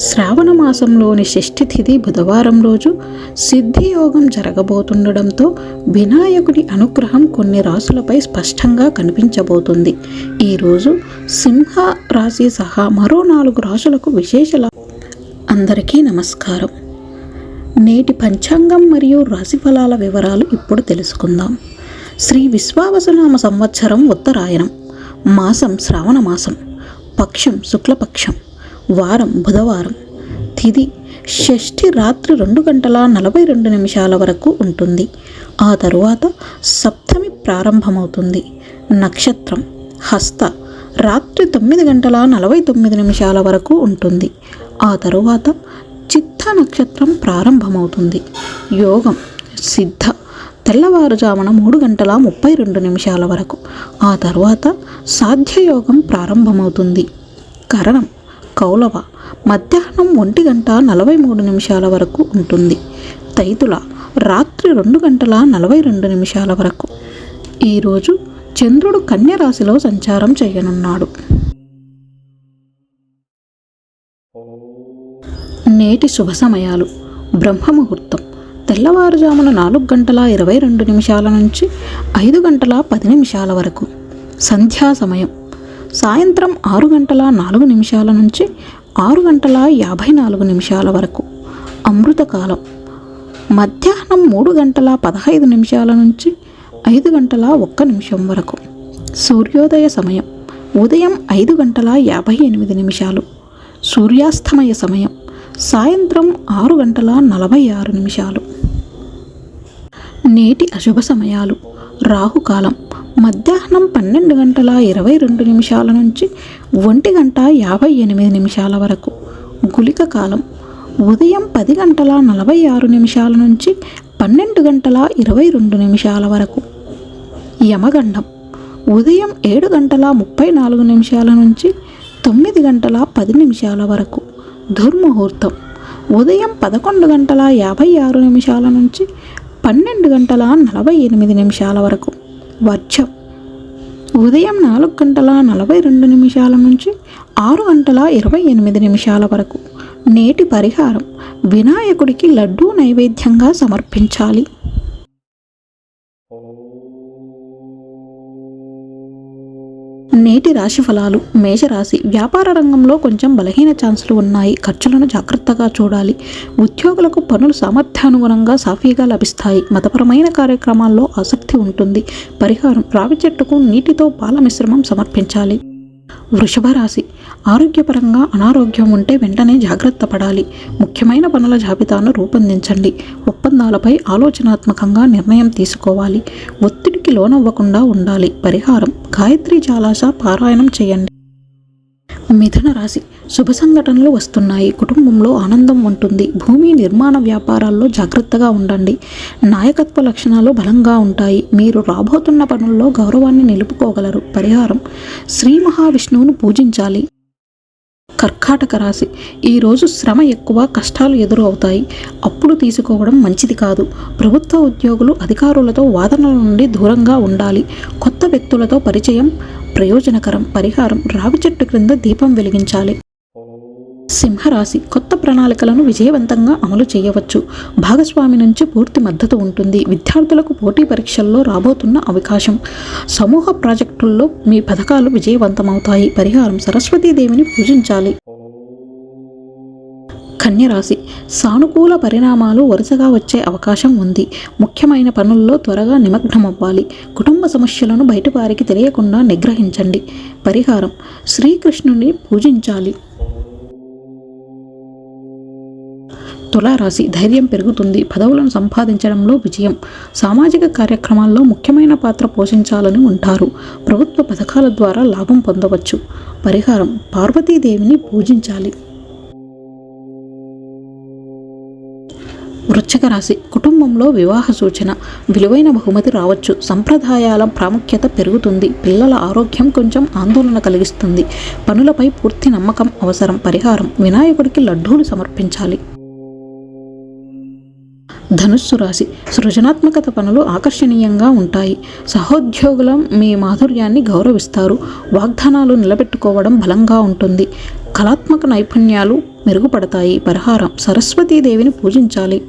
శ్రావణ మాసంలోని షష్ఠి తిథి బుధవారం రోజు సిద్ధియోగం జరగబోతుండడంతో వినాయకుడి అనుగ్రహం కొన్ని రాసులపై స్పష్టంగా కనిపించబోతుంది. ఈరోజు సింహ రాశి సహా మరో నాలుగు రాసులకు విశేష అందరికీ నమస్కారం. నేటి పంచాంగం మరియు రాశిఫలాల వివరాలు ఇప్పుడు తెలుసుకుందాం. శ్రీ విశ్వావసనామ సంవత్సరం ఉత్తరాయణం. మాసం శ్రావణ మాసం. పక్షం శుక్లపక్షం. వారం బుధవారం. తిది షష్ఠి రాత్రి రెండు గంటల నలభై రెండు నిమిషాల వరకు ఉంటుంది. ఆ తరువాత సప్తమి ప్రారంభమవుతుంది. నక్షత్రం హస్త రాత్రి తొమ్మిది గంటల నలభై తొమ్మిది నిమిషాల వరకు ఉంటుంది. ఆ తరువాత చిత్త నక్షత్రం ప్రారంభమవుతుంది. యోగం సిద్ధ తెల్లవారుజామున మూడు గంటల ముప్పై రెండు నిమిషాల వరకు. ఆ తర్వాత సాధ్యయోగం ప్రారంభమవుతుంది. కరణం కౌలవ. మధ్యాహ్నం ఒంటి గంట నలభై మూడు నిమిషాల వరకు ఉంటుంది. తైతుల రాత్రి రెండు గంటల నలభై రెండు నిమిషాల వరకు. ఈరోజు చంద్రుడు కన్యరాశిలో సంచారం చేయనున్నాడు. నేటి శుభ సమయాలు. బ్రహ్మముహూర్తం. తెల్లవారుజామున నాలుగు గంటల ఇరవై రెండు నిమిషాల నుంచి ఐదు గంటల పది నిమిషాల వరకు. సంధ్యా సమయం. సాయంత్రం ఆరు గంటల నాలుగు నిమిషాల నుంచి ఆరు గంటల యాభై నాలుగు నిమిషాల వరకు అమృతకాలం. మధ్యాహ్నం మూడు గంటల పదహైదు నిమిషాల నుంచి ఐదు గంటల ఒక్క నిమిషం వరకు. సూర్యోదయ సమయం ఉదయం ఐదు గంటల యాభై ఎనిమిది నిమిషాలు. సూర్యాస్తమయ సమయం సాయంత్రం ఆరు గంటల నలభై ఆరు నిమిషాలు. నేటి అశుభ సమయాలు రాహుకాలం. మధ్యాహ్నం పన్నెండు గంటల ఇరవై రెండు నిమిషాల నుంచి ఒంటి గంట యాభై ఎనిమిది నిమిషాల వరకు. గులిక కాలం. ఉదయం పది గంటల నలభై ఆరు నిమిషాల నుంచి పన్నెండు గంటల ఇరవై రెండు నిమిషాల వరకు. యమగండం. ఉదయం ఏడు గంటల ముప్పై నాలుగు నిమిషాల నుంచి తొమ్మిది గంటల పది నిమిషాల వరకు. దుర్ముహూర్తం. ఉదయం పదకొండు గంటల యాభై ఆరు నిమిషాల నుంచి పన్నెండు గంటల నలభై ఎనిమిది నిమిషాల వరకు. వర్షం. ఉదయం నాలుగు గంటల నలభై రెండు నిమిషాల నుంచి ఆరు గంటల ఇరవై ఎనిమిది నిమిషాల వరకు నేటి పరిహారం వినాయకుడికి లడ్డూ నైవేద్యంగా సమర్పించాలి. నేటి రాశి ఫలాలు. మేషరాశి వ్యాపార రంగంలో కొంచెం బలహీన ఛాన్సులు ఉన్నాయి. ఖర్చులను జాగ్రత్తగా చూడాలి. ఉద్యోగులకు పనులు సామర్థ్యానుగుణంగా సాఫీగా లభిస్తాయి. మతపరమైన కార్యక్రమాల్లో ఆసక్తి ఉంటుంది. పరిహారం రావి చెట్టుకు నీటితో పాల మిశ్రమం సమర్పించాలి. వృషభ రాశి ఆరోగ్యపరంగా అనారోగ్యం ఉంటే వెంటనే జాగ్రత్త పడాలి. ముఖ్యమైన పనుల జాబితాను రూపొందించండి. ఒప్పందాలపై ఆలోచనాత్మకంగా నిర్ణయం తీసుకోవాలి. ఒత్తిడికి లోనవ్వకుండా ఉండాలి. పరిహారం గాయత్రి జాలాస పారాయణం చేయండి. మిథున రాశి. శుభ సంఘటనలు వస్తున్నాయి. కుటుంబంలో ఆనందం ఉంటుంది. భూమి నిర్మాణ వ్యాపారాల్లో జాగ్రత్తగా ఉండండి. నాయకత్వ లక్షణాలు బలంగా ఉంటాయి. మీరు రాబోతున్న పనుల్లో గౌరవాన్ని నిలుపుకోగలరు. పరిహారం. శ్రీ మహావిష్ణువును పూజించాలి. కర్కాటక రాశి. ఈరోజు శ్రమ ఎక్కువ కష్టాలు ఎదురు అవుతాయి. అప్పులు తీసుకోవడం మంచిది కాదు. ప్రభుత్వ ఉద్యోగులు అధికారులతో వాదనల నుండి దూరంగా ఉండాలి. కొత్త వ్యక్తులతో పరిచయం ప్రయోజనకరం. పరిహారం రావి చెట్టు క్రింద దీపం వెలిగించాలి. సింహరాశి కొత్త ప్రణాళికలను విజయవంతంగా అమలు చేయవచ్చు. భాగస్వామి నుంచి పూర్తి మద్దతు ఉంటుంది. విద్యార్థులకు పోటీ పరీక్షల్లో రాబోతున్న అవకాశం. సమూహ ప్రాజెక్టుల్లో మీ పథకాలు విజయవంతమవుతాయి. పరిహారం సరస్వతీదేవిని పూజించాలి. కన్యరాశి. సానుకూల పరిణామాలు వరుసగా వచ్చే అవకాశం ఉంది. ముఖ్యమైన పనుల్లో త్వరగా నిమగ్నమవ్వాలి. కుటుంబ సమస్యలను బయటవారికి తెలియకుండా నిగ్రహించండి. పరిహారం. శ్రీకృష్ణుని పూజించాలి. తులారాశి ధైర్యం పెరుగుతుంది. పదవులను సంపాదించడంలో విజయం. సామాజిక కార్యక్రమాల్లో ముఖ్యమైన పాత్ర పోషించాలని ఉంటారు. ప్రభుత్వ పథకాల ద్వారా లాభం పొందవచ్చు. పరిహారం. పార్వతీదేవిని పూజించాలి. వృశ్చిక రాశి. కుటుంబంలో వివాహ సూచన. విలువైన బహుమతి రావచ్చు. సంప్రదాయాల ప్రాముఖ్యత పెరుగుతుంది. పిల్లల ఆరోగ్యం కొంచెం ఆందోళన కలిగిస్తుంది. పనులపై పూర్తి నమ్మకం అవసరం. పరిహారం. వినాయకుడికి లడ్డూలు సమర్పించాలి. ధనుస్సు రాశి. సృజనాత్మకత పనులు ఆకర్షణీయంగా ఉంటాయి. సహోద్యోగుల మీ మాధుర్యాన్ని గౌరవిస్తారు. వాగ్దానాలు నిలబెట్టుకోవడం బలంగా ఉంటుంది. కళాత్మక నైపుణ్యాలు మెరుగుపడతాయి. పరిహారం. సరస్వతీదేవిని పూజించాలి.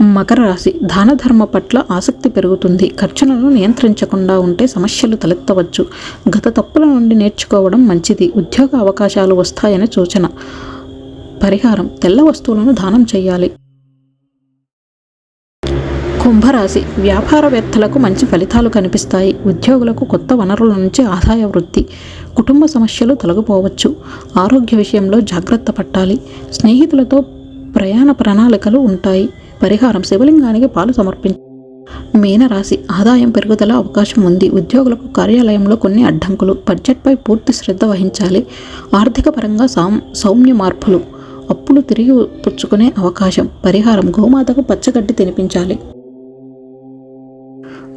మకర రాశి. దాన ధర్మ పట్ల ఆసక్తి పెరుగుతుంది. ఖర్చులను నియంత్రించకుండా ఉంటే సమస్యలు తలెత్తవచ్చు. గత తప్పుల నుండి నేర్చుకోవడం మంచిది. ఉద్యోగ అవకాశాలు వస్తాయని సూచన. పరిహారం. తెల్ల వస్తువులను దానం చేయాలి. కుంభరాశి. వ్యాపారవేత్తలకు మంచి ఫలితాలు కనిపిస్తాయి. ఉద్యోగులకు కొత్త వనరుల నుంచి ఆదాయ వృద్ధి. కుటుంబ సమస్యలు తొలగిపోవచ్చు. ఆరోగ్య విషయంలో జాగ్రత్త పట్టాలి. స్నేహితులతో ప్రయాణ ప్రణాళికలు ఉంటాయి. పరిహారం శివలింగానికి పాలు సమర్పించ. మీనరాశి. ఆదాయం పెరుగుదల అవకాశం ఉంది. ఉద్యోగులకు కార్యాలయంలో కొన్ని అడ్డంకులు. బడ్జెట్పై పూర్తి శ్రద్ధ వహించాలి. ఆర్థిక పరంగా సాం సౌమ్య మార్పులు. అప్పులు తిరిగి పుచ్చుకునే అవకాశం. పరిహారం గోమాతకు పచ్చగడ్డి తినిపించాలి.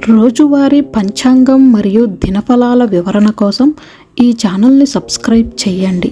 రోజువారీ పంచాంగం మరియు దినఫలాల వివరణ కోసం ఈ ఛానల్ని సబ్స్క్రైబ్ చేయండి.